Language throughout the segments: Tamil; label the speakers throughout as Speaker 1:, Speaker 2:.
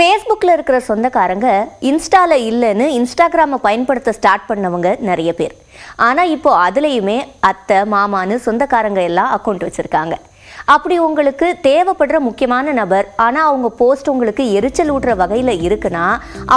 Speaker 1: ஃபேஸ்புக்கில் இருக்கிற சொந்தக்காரங்க இன்ஸ்டாவில் இல்லைன்னு இன்ஸ்டாகிராமை பயன்படுத்த ஸ்டார்ட் பண்ணவங்க நிறைய பேர். ஆனால் இப்போ அதுலேயுமே அத்தை மாமான்னு சொந்தக்காரங்க எல்லாம் அக்கௌண்ட் வச்சுருக்காங்க. அப்படி உங்களுக்கு தேவைப்படுற முக்கியமான நபர் ஆனால் அவங்க போஸ்ட் உங்களுக்கு எரிச்சல் ஊட்டுற வகையில் இருக்குன்னா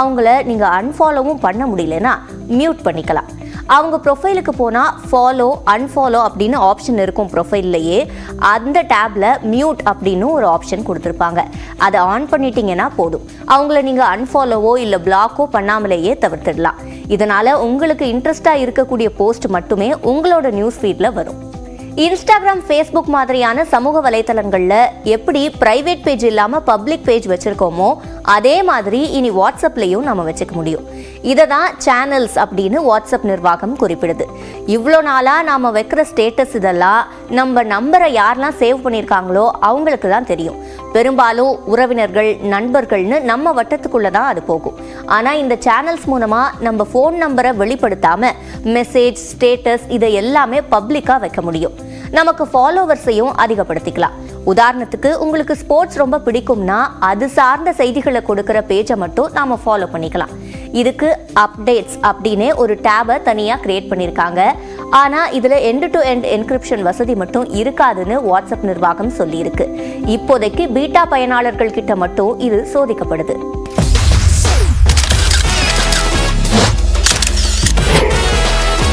Speaker 1: அவங்கள நீங்கள் அன்ஃபாலோவும் பண்ண முடியலன்னா மியூட் பண்ணிக்கலாம். அவங்க ப்ரொஃபைலுக்கு போனால் ஃபாலோ அன்ஃபாலோ அப்படின்னு ஆப்ஷன் இருக்கும் ப்ரொஃபைல்லையே அந்த டேப்பில் மியூட் அப்படின்னு ஒரு ஆப்ஷன் கொடுத்துருப்பாங்க. அதை ஆன் பண்ணிட்டீங்கன்னா போதும். அவங்கள நீங்கள் அன்ஃபாலோவோ இல்லை பிளாக்கோ பண்ணாமலேயே தவிர்த்துடலாம். இதனால் உங்களுக்கு இன்ட்ரெஸ்டாக இருக்கக்கூடிய போஸ்ட் மட்டுமே உங்களோட நியூஸ் ஃபீடில் வரும். இன்ஸ்டாகிராம் ஃபேஸ்புக் மாதிரியான சமூக வலைத்தளங்களில் எப்படி பிரைவேட் பேஜ் இல்லாமல் பப்ளிக் பேஜ் வச்சுருக்கோமோ அதே மாதிரி இனி வாட்ஸ்அப்லேயும் நம்ம வச்சுக்க முடியும். இதை தான் சேனல்ஸ் அப்படின்னு வாட்ஸ்அப் நிர்வாகம் குறிப்பிடுது. இவ்வளோ நாளாக நாம் வைக்கிற ஸ்டேட்டஸ் இதெல்லாம் நம்ம நம்பரை யாரெல்லாம் சேவ் பண்ணியிருக்காங்களோ அவங்களுக்கு தான் தெரியும். பெரும்பாலும் உறவினர்கள் நண்பர்கள்னு நம்ம வட்டத்துக்குள்ளே தான் அது போகும். ஆனால் இந்த சேனல்ஸ் மூலமாக நம்ம ஃபோன் நம்பரை வெளிப்படுத்தாமல் மெசேஜ் ஸ்டேட்டஸ் இதை எல்லாமே பப்ளிக்காக வைக்க முடியும். நமக்கு ஃபாலோவர்ஸையும் அதிகப்படுத்திக்கலாம். உதாரணத்துக்கு உங்களுக்கு ஸ்போர்ட்ஸ் ரொம்ப பிடிக்கும்னா அது சார்ந்த செய்திகளை கொடுக்குற பேஜை மட்டும் நாம ஃபாலோ பண்ணிக்கலாம். இதுக்கு அப்டேட்ஸ் அப்படின்னு ஒரு டேபை தனியாக கிரியேட் பண்ணியிருக்காங்க ஆனால் இதில் எண்டு டு எண்ட் என்கிரிப்ஷன் வசதி மட்டும் இருக்காதுன்னு வாட்ஸ்அப் நிர்வாகம் சொல்லியிருக்கு. இப்போதைக்கு பீட்டா பயனாளர்கள் கிட்ட மட்டும் இது சோதிக்கப்படுது.